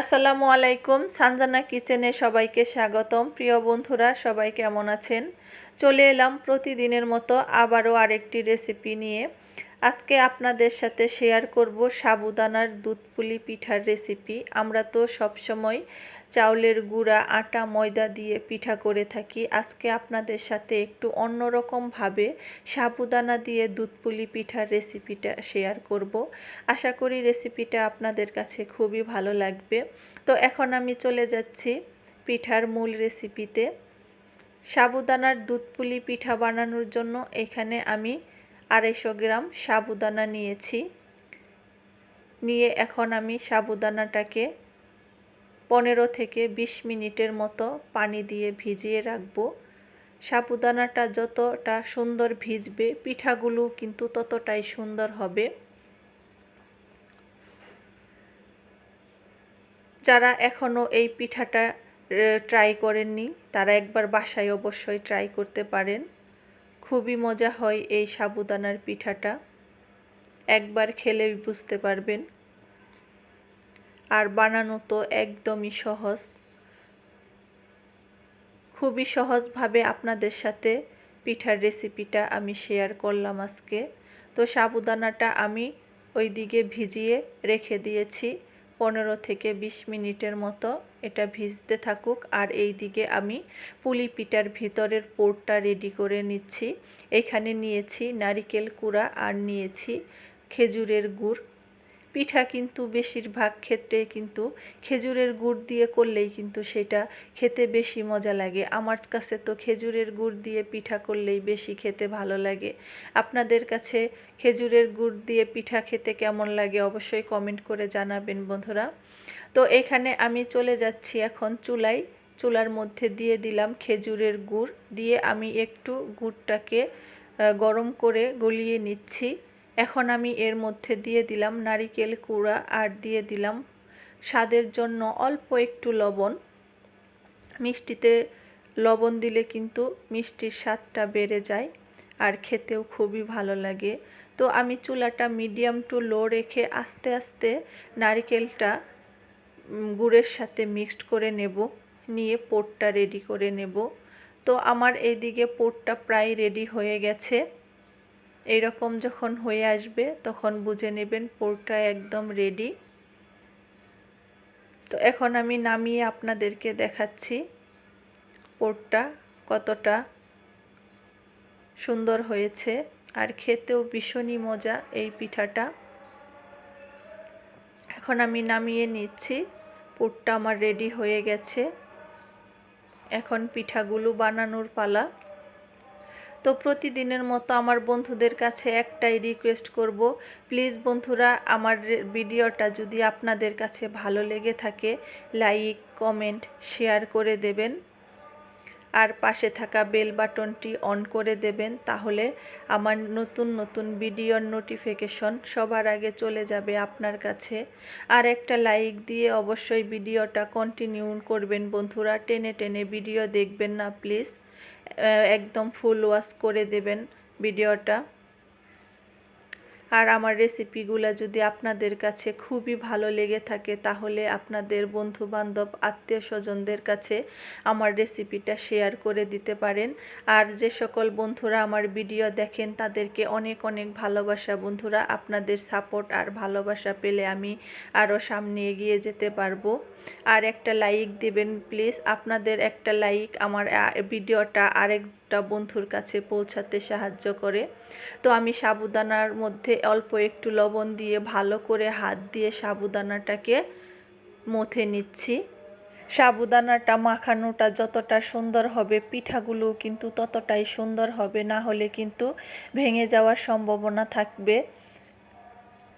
আসসালামু আলাইকুম, সানজানা কিচেনে সবাইকে স্বাগতম। প্রিয় বন্ধুরা, সবাই কেমন আছেন? চলে এলাম প্রতিদিনের মতো আবারও আরেকটি রেসিপি নিয়ে। আজকে আপনাদের সাথে শেয়ার করব সাবুদানার দুধ পুলি পিঠার রেসিপি। আমরা তো সবসময় চাউলের গুঁড়া, আটা, ময়দা দিয়ে পিঠা করে থাকি। আজকে আপনাদের সাথে একটু অন্যরকমভাবে সাবুদানা দিয়ে দুধ পুলি পিঠার রেসিপিটা শেয়ার করব। আশা করি রেসিপিটা আপনাদের কাছে খুবই ভালো লাগবে। তো এখন আমি চলে যাচ্ছি পিঠার মূল রেসিপিতে। সাবুদানার দুধ পুলি পিঠা বানানোর জন্য এখানে আমি আড়াইশো গ্রাম সাবুদানা নিয়েছি। নিয়ে এখন আমি সাবুদানাটাকে পনেরো থেকে বিশ মিনিটের মতো পানি দিয়ে ভিজিয়ে রাখব। সাবুদানাটা যতটা সুন্দর ভিজবে, পিঠাগুলো কিন্তু ততটাই সুন্দর হবে। যারা এখনও এই পিঠাটা ট্রাই করেননি, তারা একবার বাসায় অবশ্যই ট্রাই করতে পারেন। খুবই মজা হয় এই সাবুদানার পিঠাটা। একবার খেলেই বুঝতে পারবেন। আর বানানো তো একদমই সহজ। খুবই সহজভাবে আপনাদের সাথে পিঠার রেসিপিটা আমি শেয়ার করলাম আজকে। তো সাবুদানাটা আমি ওই দিকে ভিজিয়ে রেখে দিয়েছি। পনেরো থেকে বিশ মিনিটের মতো এটা ভিজতে থাকুক। আর এই দিকে আমি পুলি পিঠার ভিতরের পোরটা রেডি করে নিচ্ছি। এখানে নিয়েছি নারিকেল কুড়া আর নিয়েছি খেজুরের গুড়। পিঠা কিন্তু বেশিরভাগ ক্ষেত্রে কিন্তু খেজুরের গুড় দিয়ে করলেই কিন্তু সেটা খেতে বেশি মজা লাগে। আমার কাছে তো খেজুরের গুড় দিয়ে পিঠা করলেই বেশি খেতে ভালো লাগে। আপনাদের কাছে খেজুরের গুড় দিয়ে পিঠা খেতে কেমন লাগে অবশ্যই কমেন্ট করে জানাবেন বন্ধুরা। তো এখানে আমি চলে যাচ্ছি এখন চুলাই চুলার মধ্যে দিয়ে দিলাম খেজুরের গুড়। দিয়ে আমি একটু গুড়টাকে গরম করে গলিয়ে নিচ্ছি। এখন আমি এর মধ্যে দিয়ে দিলাম নারিকেল কুড়া আর দিয়ে দিলাম স্বাদের জন্য অল্প একটু লবণ। মিষ্টিতে লবণ দিলে কিন্তু মিষ্টির স্বাদটা বেড়ে যায় আর খেতেও খুবই ভালো লাগে। তো আমি চুলাটা মিডিয়াম টু লো রেখে আস্তে আস্তে নারিকেলটা গুড়ের সাথে মিক্সড করে নেব, নিয়ে পোটটা রেডি করে নেব। তো আমার এইদিকে পোটটা প্রায় রেডি হয়ে গেছে। এইরকম যখন হয়ে আসবে, তখন বুঝে নেবেন পোরটা একদম রেডি তো এখন আমি নামিয়ে আপনাদেরকে দেখাচ্ছি পোরটা কতটা সুন্দর হয়েছে আর খেতেও ভীষণই মজা এই পিঠাটা। এখন আমি নামিয়ে নিচ্ছি, পুরটা আমার রেডি হয়ে গেছে। এখন পিঠাগুলো বানানোর পালা। তো প্রতিদিনের মতো আমার বন্ধুদের কাছে একটাই রিকোয়েস্ট করব প্লিজ বন্ধুরা আমার ভিডিওটা যদি আপনাদের কাছে ভালো লেগে থাকে লাইক কমেন্ট শেয়ার করে দেবেন। আর পাশে থাকা বেল বাটনটি অন করে দেবেন, তাহলে আমার নতুন নতুন ভিডিওর নোটিফিকেশন সবার আগে চলে যাবে আপনার কাছে। আর একটা লাইক দিয়ে অবশ্যই ভিডিওটা কন্টিনিউ করবেন বন্ধুরা। টেনে টেনে ভিডিও দেখবেন না প্লিজ একদম ফুল ওয়াশ করে দেবেন ভিডিওটা। আর আমার রেসিপিগুলো যদি আপনাদের কাছে খুবই ভালো লেগে থাকে, তাহলে আপনাদের বন্ধু বান্ধব আত্মীয় স্বজনদের কাছে আমার রেসিপিটা শেয়ার করে দিতে পারেন। আর যে সকল বন্ধুরা আমার ভিডিও দেখেন, তাদেরকে অনেক অনেক ভালোবাসা। বন্ধুরা, আপনাদের সাপোর্ট আর ভালোবাসা পেলে আমি আরও সামনে এগিয়ে যেতে পারব। আর একটা লাইক দেবেন প্লিজ আপনাদের একটা লাইক আমার ভিডিওটা আরেকটা বন্ধুর কাছে পৌঁছাতে সাহায্য করে। তো আমি সাবুদানার মধ্যে অল্প একটু লবণ দিয়ে ভালো করে হাত দিয়ে সাবুদানাটাকে মথে নিচ্ছি। সাবুদানাটা মাখানোটা যতটা সুন্দর হবে পিঠাগুলো কিন্তু ততটাই সুন্দর হবে, না হলে কিন্তু ভেঙে যাওয়ার সম্ভাবনা থাকবে।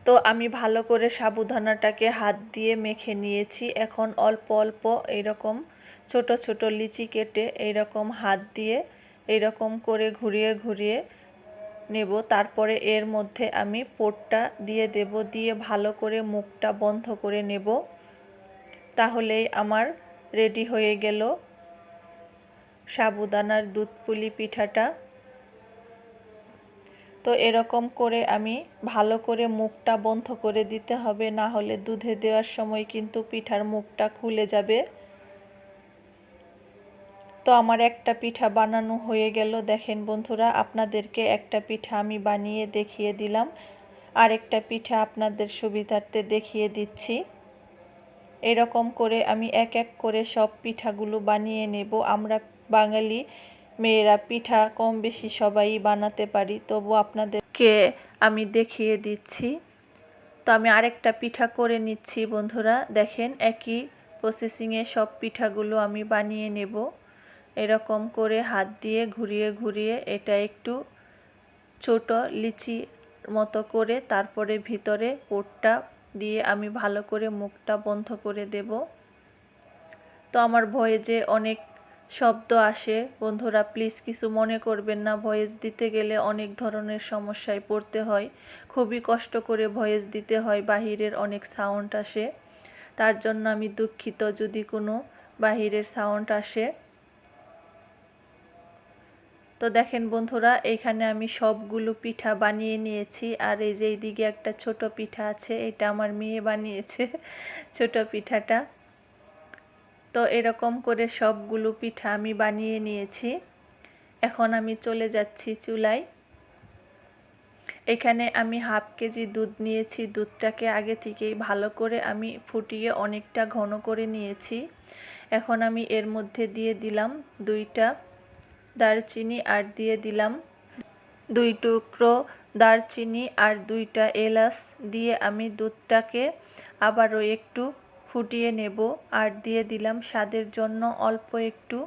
তো আমি ভালো করে সাবুদানাটাকে হাত দিয়ে মেখে নিয়েছি। এখন অল্প অল্প এইরকম ছোট ছোট লিচি কেটে এইরকম হাত দিয়ে এইরকম করে ঘুরিয়ে ঘুরিয়ে নেব। তারপরে এর মধ্যে আমি পোটটা দিয়ে দেব, দিয়ে ভালো করে মুখটা বন্ধ করে নেব। তাহলেই আমার রেডি হয়ে গেল সাবুদানার দুধ পুলি পিঠাটা। তো এরকম করে আমি ভালো করে মুখটা বন্ধ করে দিতে হবে, না হলে দুধে দেওয়ার সময় কিন্তু পিঠার মুখটা খুলে যাবে। তো আমার একটা পিঠা বানানো হয়ে গেল। দেখেন বন্ধুরা, আপনাদেরকে একটা পিঠা আমি বানিয়ে দেখিয়ে দিলাম। আরেকটা পিঠা আপনাদের সুবিধার্থে দেখিয়ে দিচ্ছি। এরকম করে আমি এক এক করে সব পিঠাগুলো বানিয়ে নেব। আমরা বাঙালি মেয়েরা পিঠা কম বেশি সবাই বানাতে পারি, তবু আপনাদেরকে আমি দেখিয়ে দিচ্ছি। তো আমি আরেকটা পিঠা করে নিচ্ছি বন্ধুরা, দেখেন একই প্রসেসিংয়ে সব পিঠাগুলো আমি বানিয়ে নেব। এরকম করে হাত দিয়ে ঘুরিয়ে ঘুরিয়ে এটা একটু ছোট লিচি মতো করে তারপরে ভিতরে পোটটা দিয়ে আমি ভালো করে মুখটা বন্ধ করে দেব। তো আমার ভয়ে যে অনেক শব্দ আসে। বন্ধুরা প্লিজ কিছু মনে করবেন না। ভয়েস দিতে গেলে অনেক ধরনের সমস্যায় পড়তে হয়। খুবই কষ্ট করে ভয়েস দিতে হয়, বাহিরের অনেক সাউন্ড আসে। তার জন্য আমি দুঃখিত যদি কোনো বাহিরের সাউন্ড আসে। তো দেখেন বন্ধুরা, এখানে আমি সবগুলো পিঠা বানিয়ে নিয়েছি। আর এই যে এইদিকে একটা ছোট পিঠা আছে, এটা আমার মেয়ে বানিয়েছে। ছোট পিঠাটা। তো এরকম করে সবগুলো পিঠা আমি বানিয়ে নিয়েছি। এখন আমি চলে যাচ্ছি চুলায়। এখানে আমি হাফ কেজি দুধ নিয়েছি। দুধটাকে আগে থেকেই ভালো করে আমি ফুটিয়ে অনেকটা ঘন করে নিয়েছি। এখন আমি এর মধ্যে দিয়ে দিলাম দুইটা দারচিনি আর দিয়ে দিলাম দুই টুকরো দারচিনি আর দুইটা এলাচ দিয়ে আমি দুধটাকে আবারও একটু ফুটিয়ে নেব আর দিয়ে দিলাম স্বাদের জন্য অল্প একটু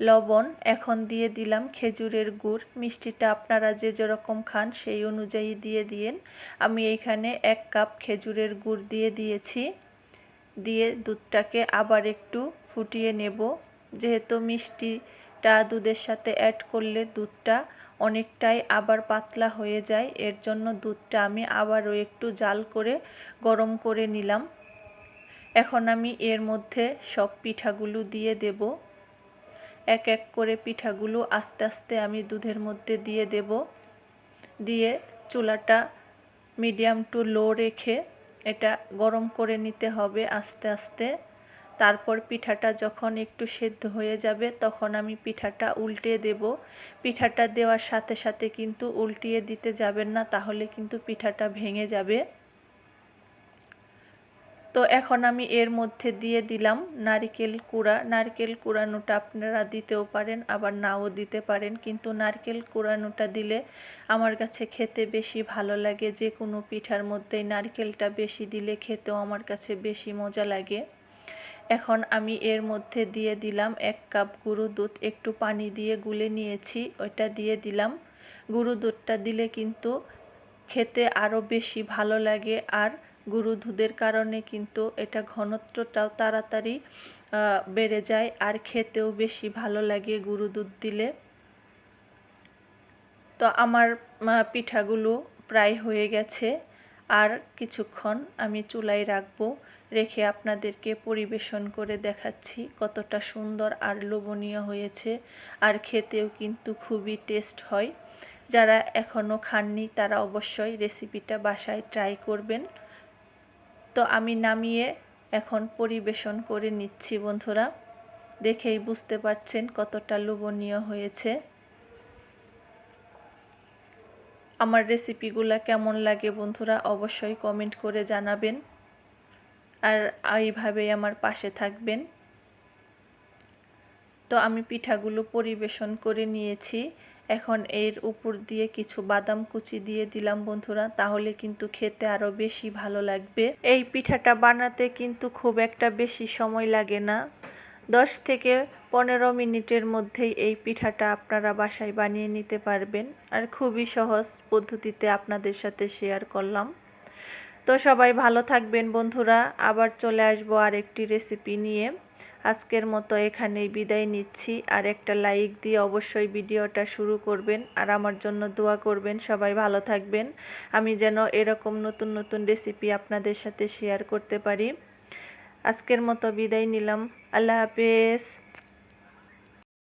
লবণ। এখন দিয়ে দিলাম খেজুরের গুড়। মিষ্টিটা আপনারা যে যেরকম খান সেই অনুযায়ী দিয়ে দিয়েন আমি এইখানে এক কাপ খেজুরের গুড় দিয়ে দিয়েছি। দিয়ে দুধটাকে আবার একটু ফুটিয়ে নেব। যেহেতু মিষ্টিটা দুধের সাথে অ্যাড করলে দুধটা অনেকটাই আবার পাতলা হয়ে যায়, এর জন্য দুধটা আমি আবারও একটু জাল করে গরম করে নিলাম। এখন আমি এর মধ্যে সব পিঠাগুলো দিয়ে দেব। এক এক করে পিঠাগুলো আস্তে আস্তে আমি দুধের মধ্যে দিয়ে দেব। দিয়ে চুলাটা মিডিয়াম টু লো রেখে এটা গরম করে নিতে হবে আস্তে আস্তে। তারপর পিঠাটা যখন একটু সেদ্ধ হয়ে যাবে তখন আমি পিঠাটা উল্টে দেব। পিঠাটা দেওয়ার সাথে সাথে কিন্তু উল্টিয়ে দিতে যাবেন না, তাহলে কিন্তু পিঠাটা ভেঙে যাবে। তো এখন আমি এর মধ্যে দিয়ে দিলাম নারকেল কুড়া। নারকেল কুড়ানোটা আপনারা দিতেও পারেন, আবার নাও দিতে পারেন। কিন্তু নারকেল কুড়ানোটা দিলে আমার কাছে খেতে বেশি ভালো লাগে। যে কোনো পিঠার মধ্যেই নারকেলটা বেশি দিলে খেতেও আমার কাছে বেশি মজা লাগে। এখন আমি এর মধ্যে দিয়ে দিলাম এক কাপ গুঁড়ো দুধ। একটু পানি দিয়ে গুলে নিয়েছি, ওইটা দিয়ে দিলাম। গুঁড়ো দুধটা দিলে কিন্তু খেতে আরও বেশি ভালো লাগে। আর গুঁড়ো দুধের কারণে কিন্তু এটা ঘনত্বটাও তাড়াতাড়ি বেড়ে যায়। আর খেতেও বেশি ভালো লাগে গুঁড়ো দুধ দিলে। তো আমার পিঠাগুলো প্রায় হয়ে গেছে। আর কিছুক্ষণ আমি চুলায় রাখব, রেখে আপনাদেরকে পরিবেশন করে দেখাচ্ছি কতটা সুন্দর আর লোভনীয় হয়েছে। আর খেতেও কিন্তু খুবই টেস্ট হয়। যারা এখনও খাননি তারা অবশ্যই রেসিপিটা বাসায় ট্রাই করবেন। তো আমি নামিয়ে এখন পরিবেশন করে নিচ্ছি, বন্ধুরা। দেখেই বুঝতে পারছেন কতটা লোভনীয় হয়েছে। আমার রেসিপিগুলো কেমন লাগে বন্ধুরা, অবশ্যই কমেন্ট করে জানাবেন। আর এইভাবেই আমার পাশে থাকবেন। তো আমি পিঠাগুলো পরিবেশন করে নিয়েছি। এখন এর উপর দিয়ে কিছু বাদাম কুচি দিয়ে দিলাম বন্ধুরা, তাহলে কিন্তু খেতে আরও বেশি ভালো লাগবে। এই পিঠাটা বানাতে কিন্তু খুব একটা বেশি সময় লাগে না। দশ থেকে পনেরো মিনিটের মধ্যেই এই পিঠাটা আপনারা বাসায় বানিয়ে নিতে পারবেন। আর খুবই সহজ পদ্ধতিতে আপনাদের সাথে শেয়ার করলাম। তো সবাই ভালো থাকবেন বন্ধুরা। আবার চলে আসব আর একটি রেসিপি নিয়ে। আজকের মতো এখানেই বিদায় নিচ্ছি। আর একটা লাইক দিয়ে অবশ্যই ভিডিওটা শুরু করবেন। আর আমার জন্য দোয়া করবেন। সবাই ভালো থাকবেন। আমি যেন এরকম নতুন নতুন রেসিপি আপনাদের সাথে শেয়ার করতে পারি। আজকের মতো বিদায় নিলাম। আল্লাহ হাফেজ।